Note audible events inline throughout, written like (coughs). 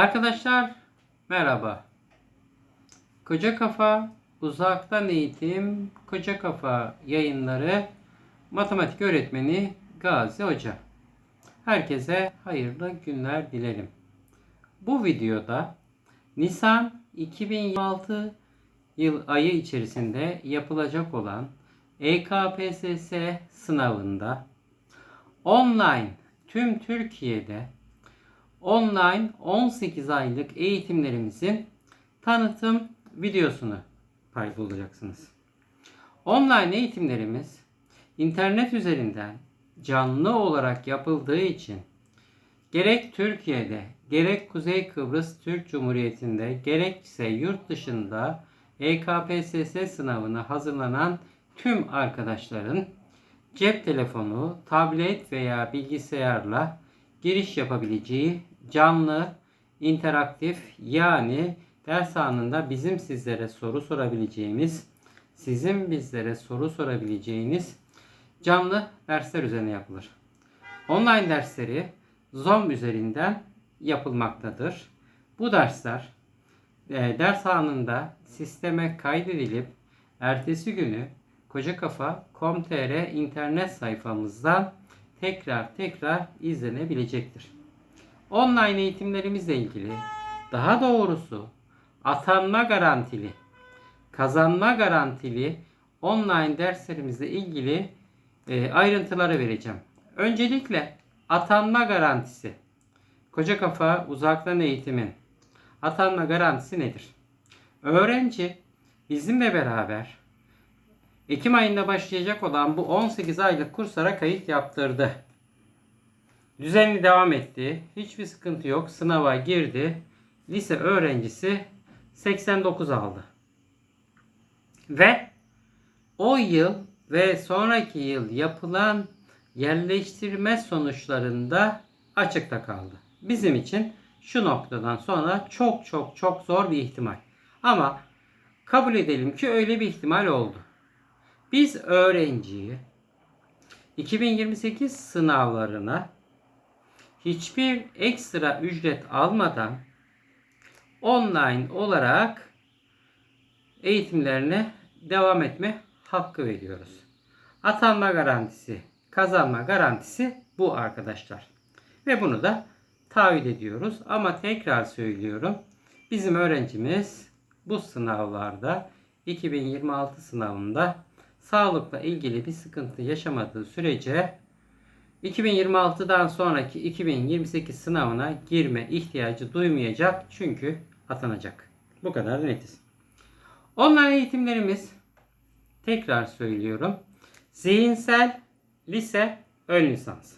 Arkadaşlar merhaba. Koca Kafa Uzaktan Eğitim Koca Kafa yayınları matematik öğretmeni Gazi Hoca. Herkese hayırlı günler dilerim. Bu videoda Nisan 2026 yıl ayı içerisinde yapılacak olan EKPSS sınavında online tüm Türkiye'de online 18 aylık eğitimlerimizin tanıtım videosunu paylaşacaksınız. Online eğitimlerimiz internet üzerinden canlı olarak yapıldığı için gerek Türkiye'de, gerek Kuzey Kıbrıs Türk Cumhuriyeti'nde, gerekse yurt dışında EKPSS sınavına hazırlanan tüm arkadaşların cep telefonu, tablet veya bilgisayarla giriş yapabileceği canlı, interaktif yani ders anında bizim sizlere soru sorabileceğimiz, sizin bizlere soru sorabileceğiniz canlı dersler üzerine yapılır. Online dersleri Zoom üzerinden yapılmaktadır. Bu dersler e, ders anında sisteme kaydedilip ertesi günü kocakafa.com.tr internet sayfamızdan tekrar tekrar izlenebilecektir. Online eğitimlerimizle ilgili daha doğrusu atanma garantili, kazanma garantili online derslerimizle ilgili e, ayrıntıları vereceğim. Öncelikle atanma garantisi. Koca Kafa Uzaktan Eğitimin atanma garantisi nedir? Öğrenci bizimle beraber Ekim ayında başlayacak olan bu 18 aylık kurslara kayıt yaptırdı. Düzenli devam etti. Hiçbir sıkıntı yok. Sınava girdi. Lise öğrencisi 89 aldı. Ve o yıl ve sonraki yıl yapılan yerleştirme sonuçlarında açıkta kaldı. Bizim için şu noktadan sonra çok çok çok zor bir ihtimal. Ama kabul edelim ki öyle bir ihtimal oldu. Biz öğrenciyi 2028 sınavlarına hiçbir ekstra ücret almadan online olarak eğitimlerine devam etme hakkı veriyoruz. Atanma garantisi, kazanma garantisi bu arkadaşlar. Ve bunu da taahhüt ediyoruz. Ama tekrar söylüyorum. Bizim öğrencimiz bu sınavlarda 2026 sınavında sağlıkla ilgili bir sıkıntı yaşamadığı sürece 2026'dan sonraki 2028 sınavına girme ihtiyacı duymayacak çünkü atanacak. Bu kadar netiz. Online eğitimlerimiz tekrar söylüyorum. Zihinsel lise ön lisans.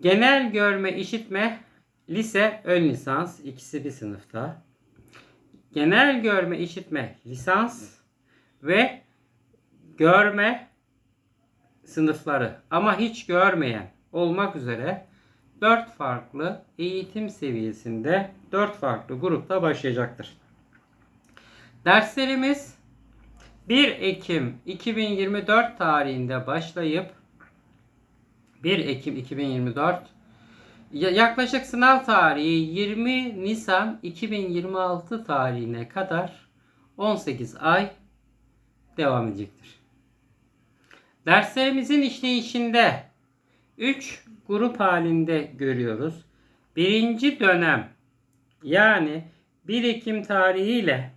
Genel görme işitme lise ön lisans ikisi bir sınıfta. Genel görme işitme lisans ve görme sınıfları ama hiç görmeyen olmak üzere 4 farklı eğitim seviyesinde 4 farklı grupta başlayacaktır. Derslerimiz 1 Ekim 2024 tarihinde başlayıp 1 Ekim 2024 yaklaşık sınav tarihi 20 Nisan 2026 tarihine kadar 18 ay devam edecektir. Derslerimizin işleyişinde 3 grup halinde görüyoruz. Birinci dönem yani 1 Ekim tarihiyle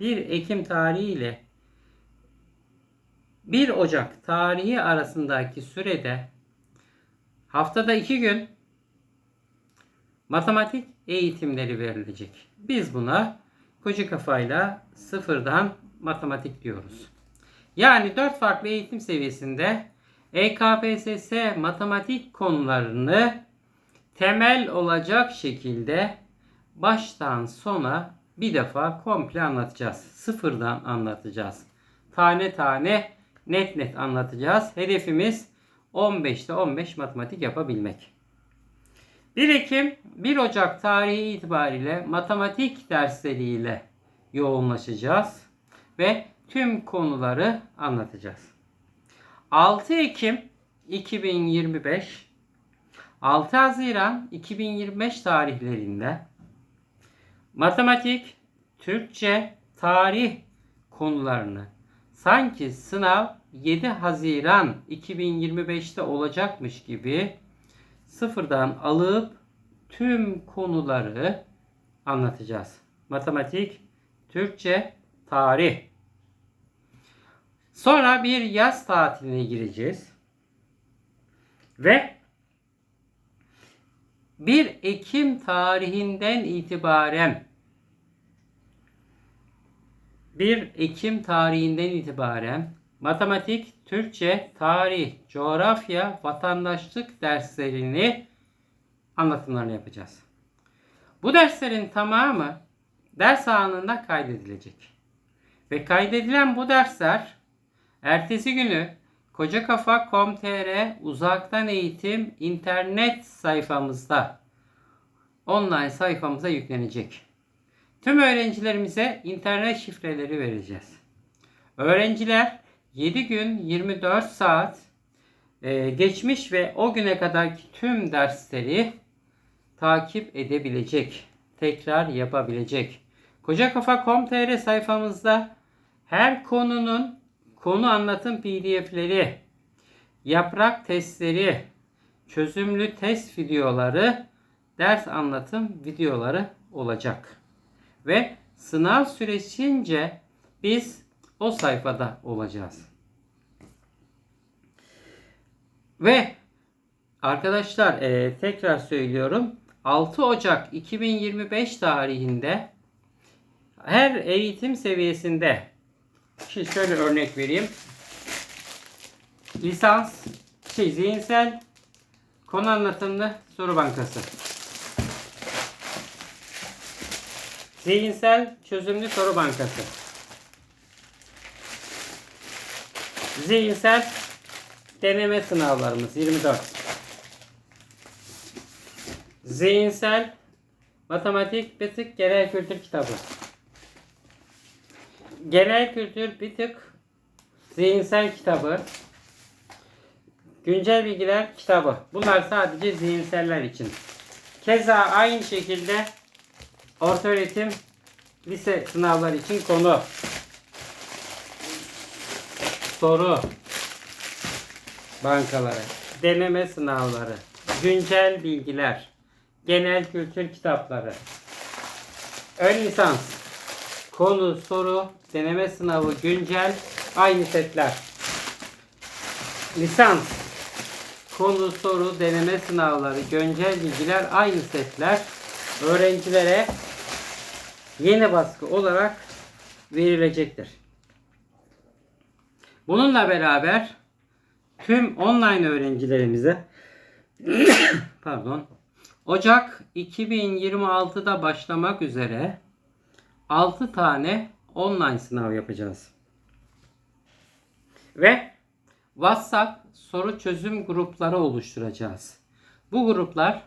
1 Ekim tarihiyle 1 Ocak tarihi arasındaki sürede haftada 2 gün matematik eğitimleri verilecek. Biz buna koca kafayla sıfırdan matematik diyoruz. Yani 4 farklı eğitim seviyesinde EKPSS matematik konularını temel olacak şekilde baştan sona bir defa komple anlatacağız. Sıfırdan anlatacağız. Tane tane net net anlatacağız. Hedefimiz 15'te 15 matematik yapabilmek. 1 Ekim 1 Ocak tarihi itibariyle matematik dersleriyle yoğunlaşacağız ve tüm konuları anlatacağız. 6 Ekim 2025 6 Haziran 2025 tarihlerinde matematik, Türkçe, tarih konularını sanki sınav 7 Haziran 2025'te olacakmış gibi sıfırdan alıp tüm konuları anlatacağız. Matematik, Türkçe, tarih. Sonra bir yaz tatiline gireceğiz. Ve 1 Ekim tarihinden itibaren 1 Ekim tarihinden itibaren matematik, Türkçe, tarih, coğrafya, vatandaşlık derslerini anlatımlarını yapacağız. Bu derslerin tamamı ders anında kaydedilecek. Ve kaydedilen bu dersler ertesi günü kocakafa.com.tr uzaktan eğitim internet sayfamızda online sayfamıza yüklenecek. Tüm öğrencilerimize internet şifreleri vereceğiz. Öğrenciler 7 gün 24 saat e, geçmiş ve o güne kadarki tüm dersleri takip edebilecek, tekrar yapabilecek. Kocakafa.com.tr sayfamızda her konunun konu anlatım pdf'leri, yaprak testleri, çözümlü test videoları, ders anlatım videoları olacak. Ve sınav sürecince biz o sayfada olacağız. Ve arkadaşlar e, tekrar söylüyorum. 6 Ocak 2025 tarihinde her eğitim seviyesinde şimdi şöyle örnek vereyim. Lisans, şey, zihinsel konu anlatımlı soru bankası. Zihinsel çözümlü soru bankası. Zihinsel deneme sınavlarımız 24. Zihinsel matematik tık genel kültür kitabı. Genel kültür bir tık zihinsel kitabı. Güncel bilgiler kitabı. Bunlar sadece zihinseller için. Keza aynı şekilde orta öğretim lise sınavları için konu. Soru. Bankaları, deneme sınavları, güncel bilgiler, genel kültür kitapları, ön lisans, konu, soru, deneme sınavı, güncel, aynı setler. Lisans, konu, soru, deneme sınavları, güncel bilgiler, aynı setler öğrencilere yeni baskı olarak verilecektir. Bununla beraber tüm online öğrencilerimize (coughs) pardon Ocak 2026'da başlamak üzere 6 tane online sınav yapacağız. Ve WhatsApp soru çözüm grupları oluşturacağız. Bu gruplar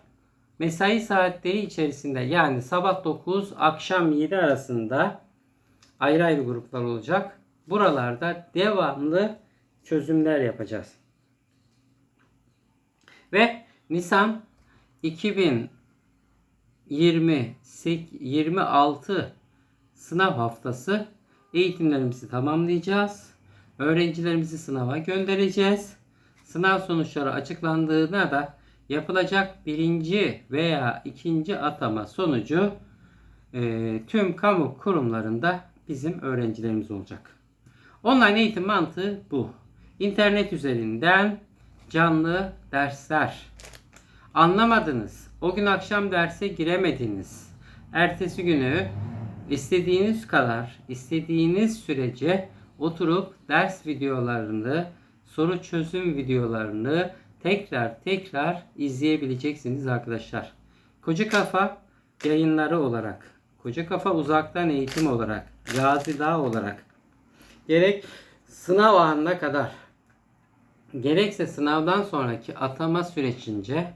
mesai saatleri içerisinde yani sabah 9 akşam 7 arasında ayrı ayrı gruplar olacak. Buralarda devamlı çözümler yapacağız. Ve Nisan 2026 sınav haftası eğitimlerimizi tamamlayacağız. Öğrencilerimizi sınava göndereceğiz. Sınav sonuçları açıklandığında da yapılacak birinci veya ikinci atama sonucu e, tüm kamu kurumlarında bizim öğrencilerimiz olacak. Online eğitim mantığı bu. İnternet üzerinden canlı dersler. Anlamadınız. O gün akşam derse giremediniz. Ertesi günü istediğiniz kadar, istediğiniz sürece oturup ders videolarını, soru çözüm videolarını tekrar tekrar izleyebileceksiniz arkadaşlar. Koca Kafa yayınları olarak, Koca Kafa uzaktan eğitim olarak, Gazi Dağ olarak gerek sınav anına kadar gerekse sınavdan sonraki atama sürecince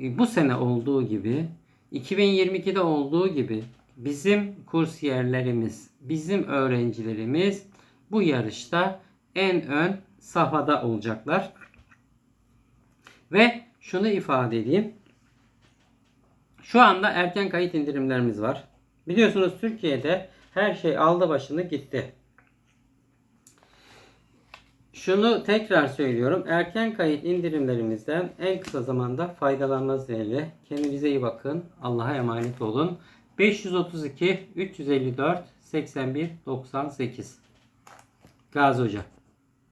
e, bu sene olduğu gibi 2022'de olduğu gibi bizim kursiyerlerimiz, bizim öğrencilerimiz bu yarışta en ön safhada olacaklar. Ve şunu ifade edeyim. Şu anda erken kayıt indirimlerimiz var. Biliyorsunuz Türkiye'de her şey aldı başını gitti. Şunu tekrar söylüyorum. Erken kayıt indirimlerimizden en kısa zamanda faydalanmanız dileğiyle. Kendinize iyi bakın. Allah'a emanet olun. 532 354 81 98 Gazi Hoca.